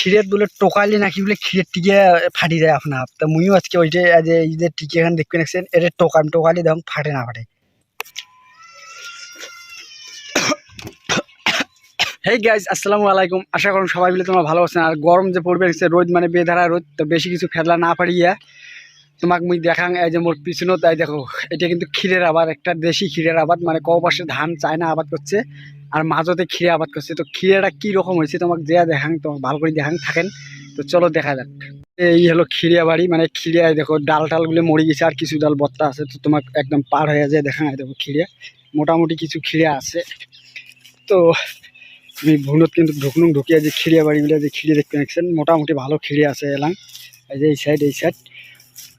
ক্ষীরের বলে টোকালে নাকি বলে ক্ষীরের টিকে ফাটি যায় আপনার তা মুইও আজকে ওই যে, এই যে টিকে এখানে দেখতে নাকছেন এটা টোকান টোকালে দেখুন ফাটে না ফাটে। হেই গাইজ আসসালামু আলাইকুম। আশা করুন সবাই মিলে তোমরা ভালো আছেন। আর গরম যে পড়বে রোদ মানে বেধারা রোদ, তো বেশি কিছু খেলা না পারিয়া তোমাক মুই দেখাং, এই যে মোর পিছনত তাই দেখো এটা কিন্তু ক্ষীরের আবাদ, একটা দেশি ক্ষীরের আবাদ মানে ক পাশে ধান চায়না আবাদ করছে আর মাঝতে ক্ষীরে আবাদ করছে তো ক্ষীরেটা কি রকম হয়েছে তোমাকে দেয়া দেখাং, তোমাকে ভালো করে দেখাং, থাকেন। তো চলো দেখা যাক। এই হলো খিরিয়া বাড়ি মানে খিরিয়ায় দেখো ডাল টালগুলো মরে গেছে আর কিছু ডাল বত্তা আছে, তো তোমাকে একদম পার হয়ে যায় দেখা দেখো খিরিয়া মোটামুটি কিছু খিরিয়া আছে। তো আমি ভুলত কিন্তু ঢুকলুম ঢুকিয়ে যে খিরিয়া বাড়িগুলো যে খিরিয়া দেখতে পাচ্ছেন মোটামুটি ভালো খিরিয়া আছে এলাম এই যে এই সাইড এই সাইড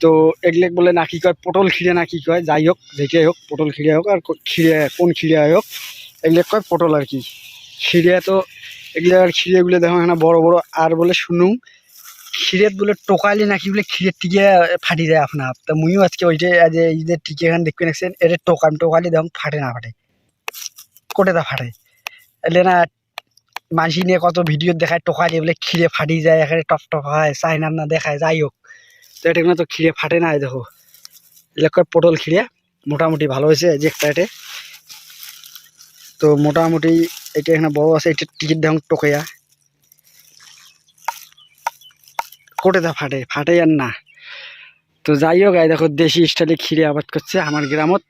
তো এগুলো বলে না কি কয়, পটল খিরিয়া না কি কয়, যাই হোক, যেটাই হোক, পটল খিরিয়া হোক, আর খিরিয়া কোন খিরিয়া হোক এগুলো কয় পটল আর কি। খিরিয়া তো এগুলো আর খিরিয়াগুলো দেখো এখানে বড় বড়, আর বলে শুনুন ক্ষীরের বলে টোকালি নাকি বলে ক্ষীরের টিকে ফাটি যায় আপনার। তা মুইও আজকে ওইটা যে, এই যে টিকে এখানে দেখতে রাখছেন এটা টোকান টোকালি দেখুন ফাটে না ফাটে। কোটে তা ফাটে। এলে না, মানসি নিয়ে কত ভিডিও দেখায় টোকালি বলে ক্ষীরে ফাটি যায়, এখানে টপ টপ হয় চাইনার না দেখায়, যাই হোক। তো এটা কিন্তু তো ক্ষীরে ফাটে না দেখো। এলাকার পটল ক্ষীরে মোটামুটি ভালো হয়েছে যে একটা তো মোটামুটি এটা এখানে বড় আছে, এটা টিকিট দেখুন টোকাইয়া কোটে দা ফাটে ফাটে আর না। তো যাই হোক, এই দেখো, দেশি স্টাইলে ক্ষীরে আবাদ করছে আমার গ্রামত।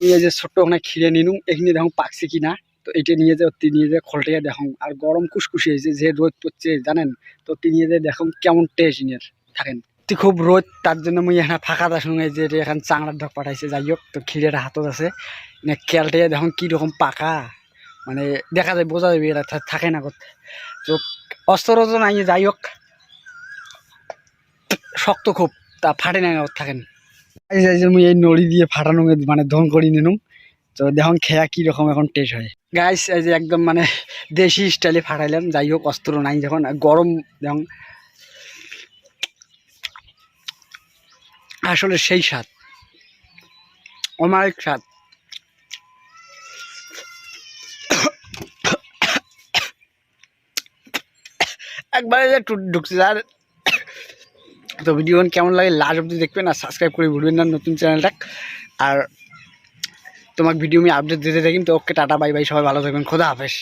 নিয়ে যে ছোট্ট ওখানে ক্ষীরে নিনুম এখানে দেখুন পাকছে কিনা। তো এটা নিয়ে যে অতি নিয়ে যে খলটিয়া দেখুন আর গরম কুসকুসি হয়েছে, যে রোদ পড়ছে, জানেন? তো অতি নিয়ে যে দেখুন কেমন টেস্ট ইনের থাকেন। অতি খুব রোদ, তার জন্য মুই এখানে ফাঁকা দা শুনে যে এখন চাংড়ার ঢক পাঠাইছে। যাই হোক, তো ক্ষীরেটা হাতত আছে। না খেলটিয়া দেখুন কীরকম পাকা। মানে দেখা যায়, বোঝা যাবে থা- থাকে না কোথায়। তো অস্ত্র নাই, যাই হোক। শক্ত খুব, তা ফাটে না থাকেন। এই যে- মুই এই নড়ি দিয়ে ফাটানো মানে ধন করি নিনুম তো দেখুন খেয়া কি রকম এখন টেস্ট হয়। গাইস এই যে একদম মানে দেশি স্টাইলে ফাটাইলাম যাই হোক, অস্ত্র নাই যখন, গরম, দেখুন। আসলে সেই স্বাদ। অমায়িক স্বাদ। একবারে যে ঢুকছে আর তো ভিডিও কেমন লাগে লাস্ট অব্দি দেখবেন আর সাবস্ক্রাইব করে ভুলবেন না নতুন চ্যানেলটা। আর তোমাকে ভিডিও আমি আপডেট দিতে থাকি। তো ওকে টাটা বাই বাই সবাই ভালো থাকবেন। খোদা হাফেজ।